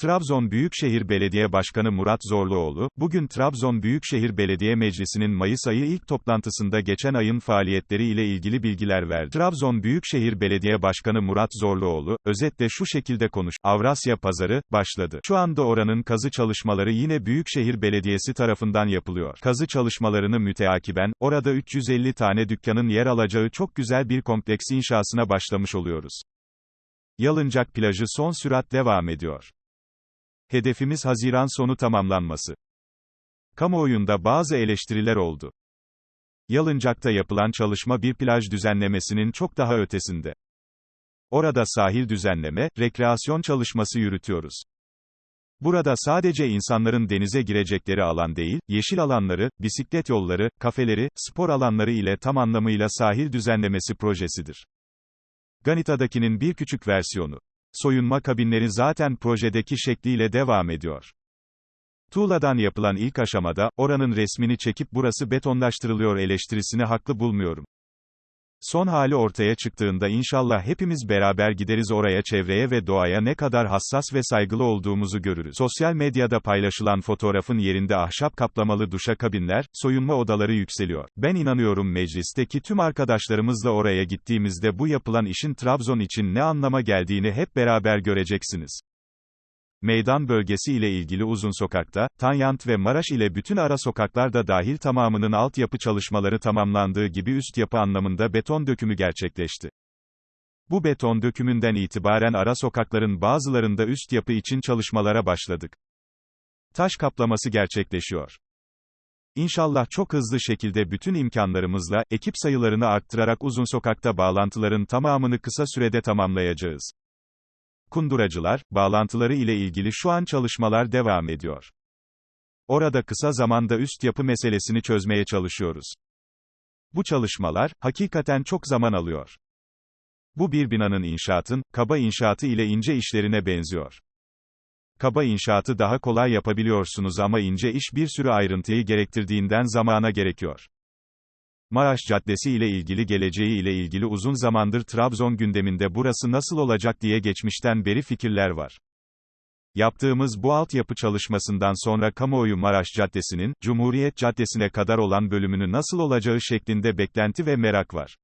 Trabzon Büyükşehir Belediye Başkanı Murat Zorluoğlu, bugün Trabzon Büyükşehir Belediye Meclisi'nin Mayıs ayı ilk toplantısında geçen ayın faaliyetleri ile ilgili bilgiler verdi. Trabzon Büyükşehir Belediye Başkanı Murat Zorluoğlu, özetle şu şekilde konuş, Avrasya Pazarı, başladı. Şu anda oranın kazı çalışmaları yine Büyükşehir Belediyesi tarafından yapılıyor. Kazı çalışmalarını müteakiben, orada 350 tane dükkanın yer alacağı çok güzel bir kompleks inşasına başlamış oluyoruz. Yalıncak plajı son sürat devam ediyor. Hedefimiz Haziran sonu tamamlanması. Kamuoyunda bazı eleştiriler oldu. Yalıncak'ta yapılan çalışma bir plaj düzenlemesinin çok daha ötesinde. Orada sahil düzenleme, rekreasyon çalışması yürütüyoruz. Burada sadece insanların denize girecekleri alan değil, yeşil alanları, bisiklet yolları, kafeleri, spor alanları ile tam anlamıyla sahil düzenlemesi projesidir. Ganita'dakinin bir küçük versiyonu. Soyunma kabinleri zaten projedeki şekliyle devam ediyor. Tuğladan yapılan ilk aşamada, oranın resmini çekip burası betonlaştırılıyor eleştirisini haklı bulmuyorum. Son hali ortaya çıktığında inşallah hepimiz beraber gideriz oraya çevreye ve doğaya ne kadar hassas ve saygılı olduğumuzu görürüz. Sosyal medyada paylaşılan fotoğrafın yerinde ahşap kaplamalı duşakabinler, soyunma odaları yükseliyor. Ben inanıyorum meclisteki tüm arkadaşlarımızla oraya gittiğimizde bu yapılan işin Trabzon için ne anlama geldiğini hep beraber göreceksiniz. Meydan bölgesi ile ilgili uzun sokakta, Tanyant ve Maraş ile bütün ara sokaklarda dahil tamamının altyapı çalışmaları tamamlandığı gibi üst yapı anlamında beton dökümü gerçekleşti. Bu beton dökümünden itibaren ara sokakların bazılarında üst yapı için çalışmalara başladık. Taş kaplaması gerçekleşiyor. İnşallah çok hızlı şekilde bütün imkanlarımızla, ekip sayılarını arttırarak uzun sokakta bağlantıların tamamını kısa sürede tamamlayacağız. Kunduracılar, bağlantıları ile ilgili şu an çalışmalar devam ediyor. Orada kısa zamanda üst yapı meselesini çözmeye çalışıyoruz. Bu çalışmalar, hakikaten çok zaman alıyor. Bu bir binanın inşaatın, kaba inşaatı ile ince işlerine benziyor. Kaba inşaatı daha kolay yapabiliyorsunuz ama ince iş bir sürü ayrıntıyı gerektirdiğinden zamana gerekiyor. Maraş Caddesi ile ilgili geleceği ile ilgili uzun zamandır Trabzon gündeminde burası nasıl olacak diye geçmişten beri fikirler var. Yaptığımız bu altyapı çalışmasından sonra kamuoyu Maraş Caddesi'nin, Cumhuriyet Caddesi'ne kadar olan bölümünü nasıl olacağı şeklinde beklenti ve merak var.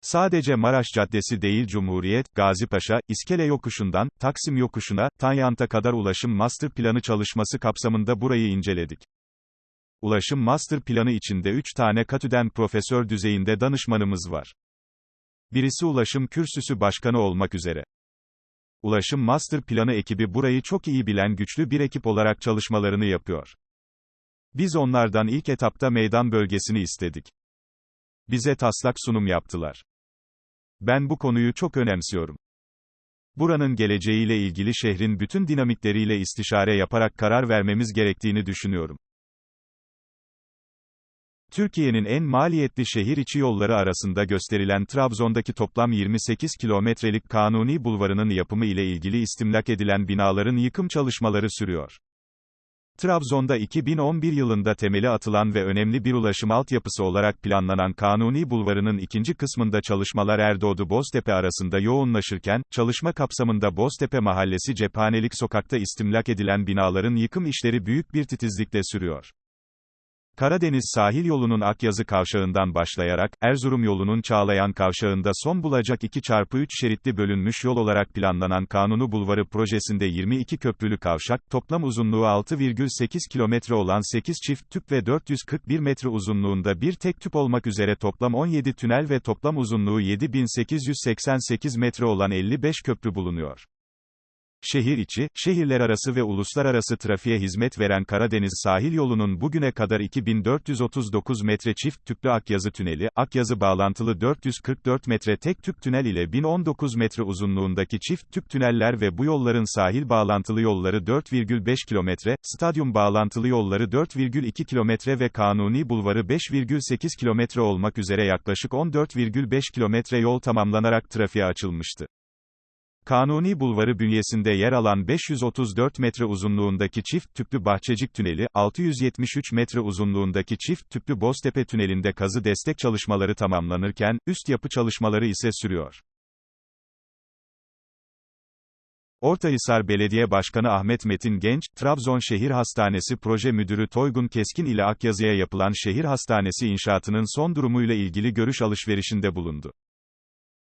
Sadece Maraş Caddesi değil Cumhuriyet, Gazipaşa, İskele Yokuşu'ndan, Taksim Yokuşu'na, Tanyant'a kadar ulaşım master planı çalışması kapsamında burayı inceledik. Ulaşım Master Planı içinde 3 tane katüden profesör düzeyinde danışmanımız var. Birisi Ulaşım Kürsüsü Başkanı olmak üzere. Ulaşım Master Planı ekibi burayı çok iyi bilen güçlü bir ekip olarak çalışmalarını yapıyor. Biz onlardan ilk etapta meydan bölgesini istedik. Bize taslak sunum yaptılar. Ben bu konuyu çok önemsiyorum. Buranın geleceğiyle ilgili şehrin bütün dinamikleriyle istişare yaparak karar vermemiz gerektiğini düşünüyorum. Türkiye'nin en maliyetli şehir içi yolları arasında gösterilen Trabzon'daki toplam 28 kilometrelik Kanuni Bulvarı'nın yapımı ile ilgili istimlak edilen binaların yıkım çalışmaları sürüyor. Trabzon'da 2011 yılında temeli atılan ve önemli bir ulaşım altyapısı olarak planlanan Kanuni Bulvarı'nın ikinci kısmında çalışmalar Erdoğdu-Boztepe arasında yoğunlaşırken, çalışma kapsamında Boztepe Mahallesi Cephanelik Sokak'ta istimlak edilen binaların yıkım işleri büyük bir titizlikle sürüyor. Karadeniz sahil yolunun Akyazı kavşağından başlayarak, Erzurum yolunun Çağlayan kavşağında son bulacak 2x3 şeritli bölünmüş yol olarak planlanan Kanunu Bulvarı projesinde 22 köprülü kavşak, toplam uzunluğu 6,8 kilometre olan 8 çift tüp ve 441 metre uzunluğunda bir tek tüp olmak üzere toplam 17 tünel ve toplam uzunluğu 7888 metre olan 55 köprü bulunuyor. Şehir içi, şehirler arası ve uluslararası trafiğe hizmet veren Karadeniz sahil yolunun bugüne kadar 2439 metre çift tüplü Akyazı tüneli, Akyazı bağlantılı 444 metre tek tüp tünel ile 1019 metre uzunluğundaki çift tüp tüneller ve bu yolların sahil bağlantılı yolları 4,5 kilometre, stadyum bağlantılı yolları 4,2 kilometre ve Kanuni Bulvarı 5,8 kilometre olmak üzere yaklaşık 14,5 kilometre yol tamamlanarak trafiğe açılmıştı. Kanuni Bulvarı bünyesinde yer alan 534 metre uzunluğundaki çift tüplü Bahçecik Tüneli, 673 metre uzunluğundaki çift tüplü Boztepe Tüneli'nde kazı destek çalışmaları tamamlanırken, üst yapı çalışmaları ise sürüyor. Ortahisar Belediye Başkanı Ahmet Metin Genç, Trabzon Şehir Hastanesi Proje Müdürü Toygun Keskin ile Akyazı'ya yapılan şehir hastanesi inşaatının son durumuyla ilgili görüş alışverişinde bulundu.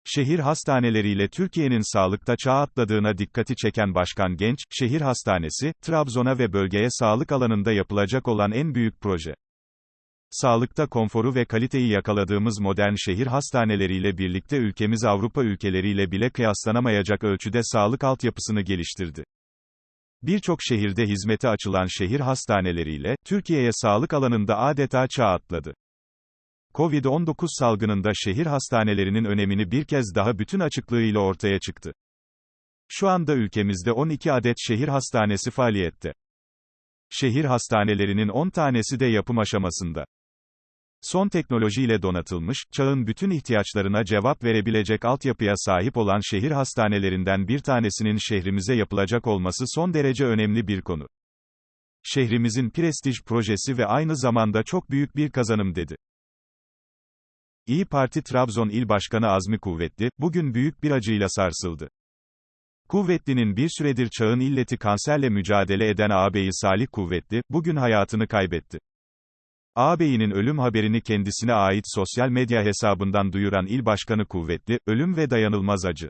Şehir hastaneleriyle Türkiye'nin sağlıkta çağ atladığına dikkati çeken Başkan Genç, şehir hastanesi, Trabzon'a ve bölgeye sağlık alanında yapılacak olan en büyük proje. Sağlıkta konforu ve kaliteyi yakaladığımız modern şehir hastaneleriyle birlikte ülkemiz Avrupa ülkeleriyle bile kıyaslanamayacak ölçüde sağlık altyapısını geliştirdi. Birçok şehirde hizmete açılan şehir hastaneleriyle, Türkiye'ye sağlık alanında adeta çağ atladı. Covid-19 salgınında şehir hastanelerinin önemini bir kez daha bütün açıklığıyla ortaya çıktı. Şu anda ülkemizde 12 adet şehir hastanesi faaliyette. Şehir hastanelerinin 10 tanesi de yapım aşamasında. Son teknolojiyle donatılmış, çağın bütün ihtiyaçlarına cevap verebilecek altyapıya sahip olan şehir hastanelerinden bir tanesinin şehrimize yapılacak olması son derece önemli bir konu. Şehrimizin prestij projesi ve aynı zamanda çok büyük bir kazanım dedi. İyi Parti Trabzon İl Başkanı Azmi Kuvvetli, bugün büyük bir acıyla sarsıldı. Kuvvetli'nin bir süredir çağın illeti kanserle mücadele eden ağabeyi Salih Kuvvetli, bugün hayatını kaybetti. Ağabeyinin ölüm haberini kendisine ait sosyal medya hesabından duyuran il başkanı Kuvvetli, ölüm ve dayanılmaz acı.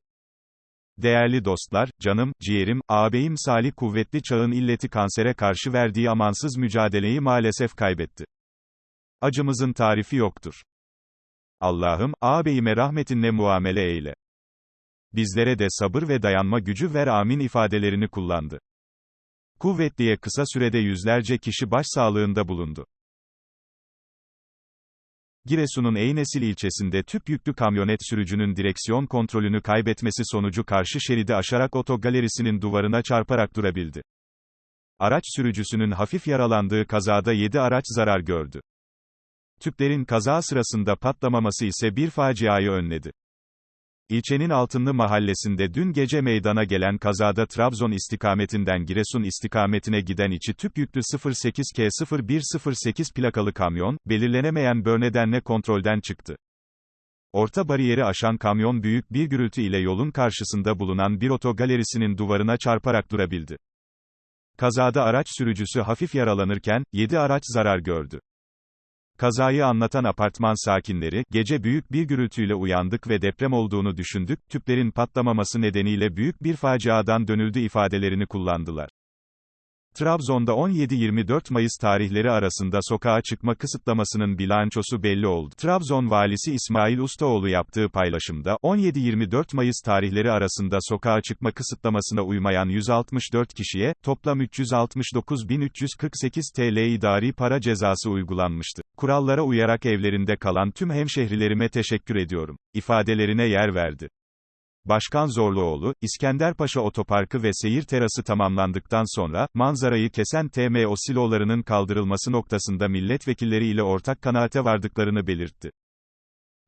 Değerli dostlar, canım, ciğerim, ağabeyim Salih Kuvvetli çağın illeti kansere karşı verdiği amansız mücadeleyi maalesef kaybetti. Acımızın tarifi yoktur. Allah'ım, ağabeyime rahmetinle muamele eyle. Bizlere de sabır ve dayanma gücü ver amin ifadelerini kullandı. Kuvvetliye kısa sürede yüzlerce kişi başsağlığında bulundu. Giresun'un Eynesil ilçesinde tüp yüklü kamyonet sürücünün direksiyon kontrolünü kaybetmesi sonucu karşı şeridi aşarak otogalerisinin duvarına çarparak durabildi. Araç sürücüsünün hafif yaralandığı kazada 7 araç zarar gördü. Tüplerin kaza sırasında patlamaması ise bir faciayı önledi. İlçenin Altınlı mahallesinde dün gece meydana gelen kazada Trabzon istikametinden Giresun istikametine giden içi tüp yüklü 08K0108 plakalı kamyon, belirlenemeyen bör nedenle kontrolden çıktı. Orta bariyeri aşan kamyon büyük bir gürültü ile yolun karşısında bulunan bir otogalerisinin duvarına çarparak durabildi. Kazada araç sürücüsü hafif yaralanırken, 7 araç zarar gördü. Kazayı anlatan apartman sakinleri, gece büyük bir gürültüyle uyandık ve deprem olduğunu düşündük, tüplerin patlamaması nedeniyle büyük bir faciadan dönüldü ifadelerini kullandılar. Trabzon'da 17-24 Mayıs tarihleri arasında sokağa çıkma kısıtlamasının bilançosu belli oldu. Trabzon valisi İsmail Ustaoğlu yaptığı paylaşımda, 17-24 Mayıs tarihleri arasında sokağa çıkma kısıtlamasına uymayan 164 kişiye, toplam 369.348 TL idari para cezası uygulanmıştı. Kurallara uyarak evlerinde kalan tüm hemşehrilerime teşekkür ediyorum. ifadelerine yer verdi. Başkan Zorluoğlu, İskenderpaşa Otoparkı ve seyir terası tamamlandıktan sonra, manzarayı kesen TMO silolarının kaldırılması noktasında milletvekilleri ile ortak kanaate vardıklarını belirtti.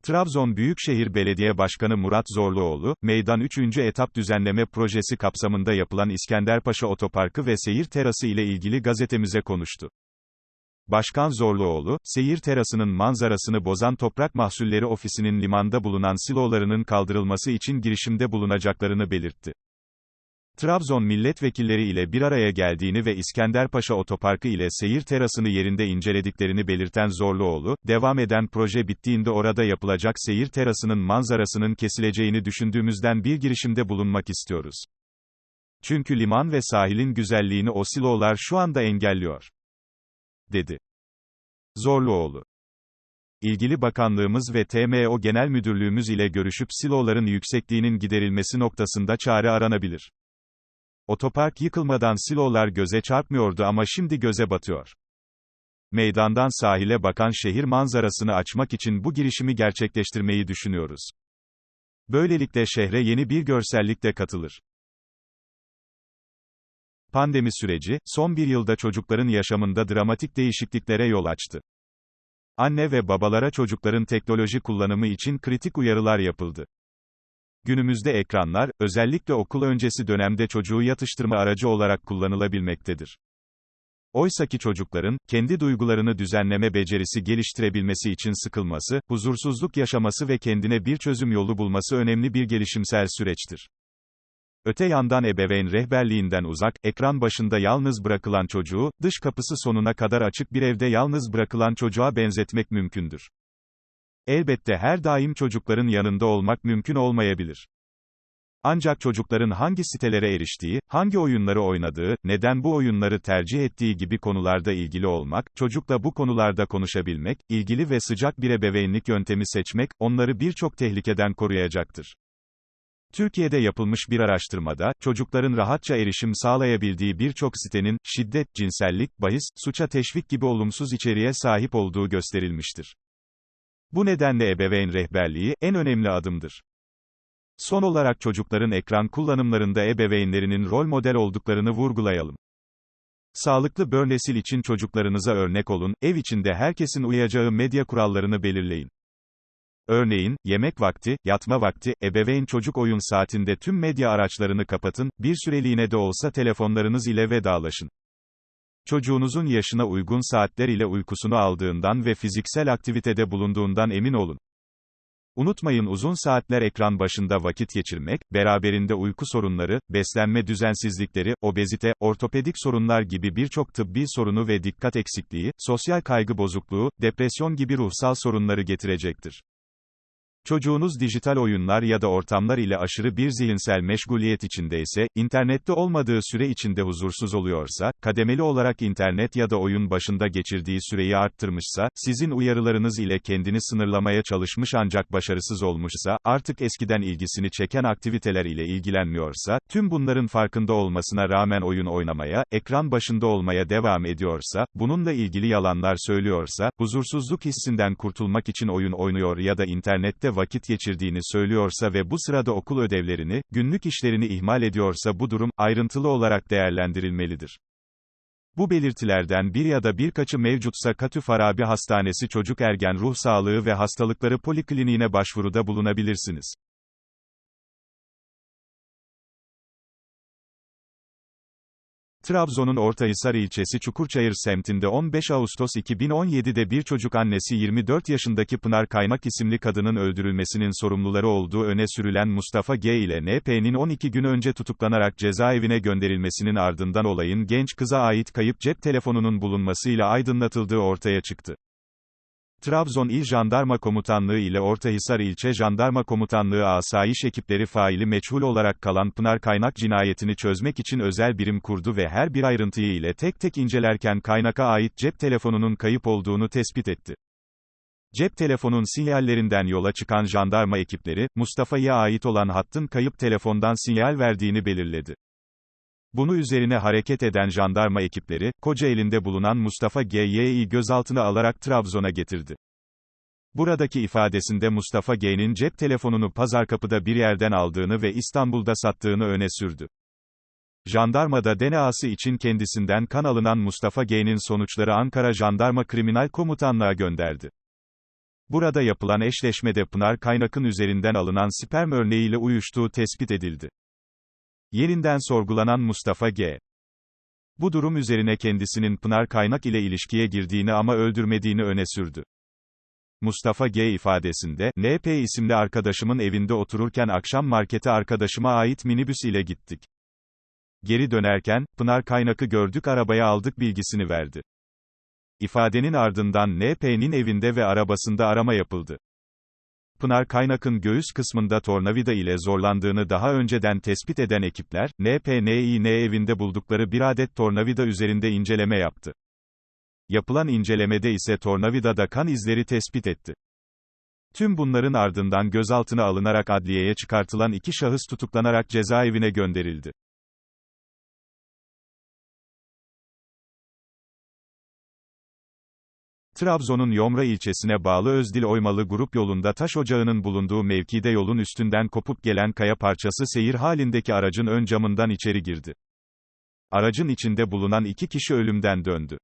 Trabzon Büyükşehir Belediye Başkanı Murat Zorluoğlu, Meydan 3. Etap Düzenleme Projesi kapsamında yapılan İskenderpaşa Otoparkı ve seyir terası ile ilgili gazetemize konuştu. Başkan Zorluoğlu, seyir terasının manzarasını bozan Toprak Mahsulleri Ofisi'nin limanda bulunan silolarının kaldırılması için girişimde bulunacaklarını belirtti. Trabzon milletvekilleri ile bir araya geldiğini ve İskenderpaşa Otoparkı ile seyir terasını yerinde incelediklerini belirten Zorluoğlu, devam eden proje bittiğinde orada yapılacak seyir terasının manzarasının kesileceğini düşündüğümüzden bir girişimde bulunmak istiyoruz. Çünkü liman ve sahilin güzelliğini o silolar şu anda engelliyor dedi. Zorluoğlu. İlgili bakanlığımız ve TMO Genel Müdürlüğümüz ile görüşüp siloların yüksekliğinin giderilmesi noktasında çare aranabilir. Otopark yıkılmadan silolar göze çarpmıyordu ama şimdi göze batıyor. Meydandan sahile bakan şehir manzarasını açmak için bu girişimi gerçekleştirmeyi düşünüyoruz. Böylelikle şehre yeni bir görsellik de katılır. Pandemi süreci, son bir yılda çocukların yaşamında dramatik değişikliklere yol açtı. Anne ve babalara çocukların teknoloji kullanımı için kritik uyarılar yapıldı. Günümüzde ekranlar, özellikle okul öncesi dönemde çocuğu yatıştırma aracı olarak kullanılabilmektedir. Oysaki çocukların, kendi duygularını düzenleme becerisi geliştirebilmesi için sıkılması, huzursuzluk yaşaması ve kendine bir çözüm yolu bulması önemli bir gelişimsel süreçtir. Öte yandan ebeveyn rehberliğinden uzak, ekran başında yalnız bırakılan çocuğu, dış kapısı sonuna kadar açık bir evde yalnız bırakılan çocuğa benzetmek mümkündür. Elbette her daim çocukların yanında olmak mümkün olmayabilir. Ancak çocukların hangi sitelere eriştiği, hangi oyunları oynadığı, neden bu oyunları tercih ettiği gibi konularda ilgili olmak, çocukla bu konularda konuşabilmek, ilgili ve sıcak bir ebeveynlik yöntemi seçmek, onları birçok tehlikeden koruyacaktır. Türkiye'de yapılmış bir araştırmada, çocukların rahatça erişim sağlayabildiği birçok sitenin, şiddet, cinsellik, bahis, suça teşvik gibi olumsuz içeriğe sahip olduğu gösterilmiştir. Bu nedenle ebeveyn rehberliği, en önemli adımdır. Son olarak çocukların ekran kullanımlarında ebeveynlerinin rol model olduklarını vurgulayalım. Sağlıklı bör nesil için çocuklarınıza örnek olun, ev içinde herkesin uyacağı medya kurallarını belirleyin. Örneğin, yemek vakti, yatma vakti, ebeveyn çocuk oyun saatinde tüm medya araçlarını kapatın, bir süreliğine de olsa telefonlarınız ile vedalaşın. Çocuğunuzun yaşına uygun saatler ile uykusunu aldığından ve fiziksel aktivitede bulunduğundan emin olun. Unutmayın uzun saatler ekran başında vakit geçirmek, beraberinde uyku sorunları, beslenme düzensizlikleri, obezite, ortopedik sorunlar gibi birçok tıbbi sorunu ve dikkat eksikliği, sosyal kaygı bozukluğu, depresyon gibi ruhsal sorunları getirecektir. Çocuğunuz dijital oyunlar ya da ortamlar ile aşırı bir zihinsel meşguliyet içindeyse, internette olmadığı süre içinde huzursuz oluyorsa, kademeli olarak internet ya da oyun başında geçirdiği süreyi arttırmışsa, sizin uyarılarınız ile kendini sınırlamaya çalışmış ancak başarısız olmuşsa, artık eskiden ilgisini çeken aktiviteler ile ilgilenmiyorsa, tüm bunların farkında olmasına rağmen oyun oynamaya, ekran başında olmaya devam ediyorsa, bununla ilgili yalanlar söylüyorsa, huzursuzluk hissinden kurtulmak için oyun oynuyor ya da internette vakit geçirdiğini söylüyorsa ve bu sırada okul ödevlerini, günlük işlerini ihmal ediyorsa bu durum, ayrıntılı olarak değerlendirilmelidir. Bu belirtilerden bir ya da birkaçı mevcutsa Katü Farabi Hastanesi Çocuk Ergen Ruh Sağlığı ve Hastalıkları Polikliniğine başvuruda bulunabilirsiniz. Trabzon'un Ortahisar ilçesi Çukurçayır semtinde 15 Ağustos 2017'de bir çocuk annesi 24 yaşındaki Pınar Kaymak isimli kadının öldürülmesinin sorumluları olduğu öne sürülen Mustafa G ile NP'nin 12 gün önce tutuklanarak cezaevine gönderilmesinin ardından olayın genç kıza ait kayıp cep telefonunun bulunmasıyla aydınlatıldığı ortaya çıktı. Trabzon İl Jandarma Komutanlığı ile Ortahisar İlçe Jandarma Komutanlığı asayiş ekipleri faili meçhul olarak kalan Pınar Kaynak cinayetini çözmek için özel birim kurdu ve her bir ayrıntıyı ile tek tek incelerken Kaynak'a ait cep telefonunun kayıp olduğunu tespit etti. Cep telefonun sinyallerinden yola çıkan jandarma ekipleri, Mustafa'ya ait olan hattın kayıp telefondan sinyal verdiğini belirledi. Bunu üzerine hareket eden jandarma ekipleri, Kocaeli'nde bulunan Mustafa G.Y.'yi gözaltına alarak Trabzon'a getirdi. Buradaki ifadesinde Mustafa G.'nin cep telefonunu Pazarkapı'da bir yerden aldığını ve İstanbul'da sattığını öne sürdü. Jandarmada DNA'sı için kendisinden kan alınan Mustafa G.'nin sonuçları Ankara Jandarma Kriminal Komutanlığa gönderdi. Burada yapılan eşleşmede Pınar Kaynak'ın üzerinden alınan sperm örneğiyle uyuştuğu tespit edildi. Yeniden sorgulanan Mustafa G. Bu durum üzerine kendisinin Pınar Kaynak ile ilişkiye girdiğini ama öldürmediğini öne sürdü. Mustafa G ifadesinde, NP isimli arkadaşımın evinde otururken akşam markete arkadaşıma ait minibüs ile gittik. Geri dönerken, Pınar Kaynak'ı gördük arabaya aldık bilgisini verdi. İfadenin ardından NP'nin evinde ve arabasında arama yapıldı. Pınar Kaynak'ın göğüs kısmında tornavida ile zorlandığını daha önceden tespit eden ekipler, NPNİN evinde buldukları bir adet tornavida üzerinde inceleme yaptı. Yapılan incelemede ise tornavidada kan izleri tespit etti. Tüm bunların ardından gözaltına alınarak adliyeye çıkartılan iki şahıs tutuklanarak cezaevine gönderildi. Trabzon'un Yomra ilçesine bağlı Özdil Oymalı grup yolunda taş ocağının bulunduğu mevkide yolun üstünden kopup gelen kaya parçası seyir halindeki aracın ön camından içeri girdi. Aracın içinde bulunan iki kişi ölümden döndü.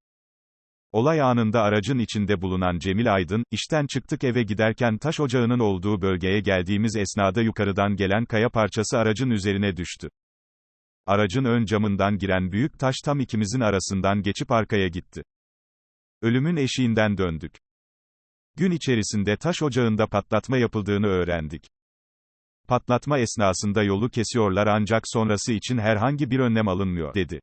Olay anında aracın içinde bulunan Cemil Aydın, işten çıktık eve giderken taş ocağının olduğu bölgeye geldiğimiz esnada yukarıdan gelen kaya parçası aracın üzerine düştü. Aracın ön camından giren büyük taş tam ikimizin arasından geçip arkaya gitti. Ölümün eşiğinden döndük. Gün içerisinde taş ocağında patlatma yapıldığını öğrendik. Patlatma esnasında yolu kesiyorlar ancak sonrası için herhangi bir önlem alınmıyor, dedi.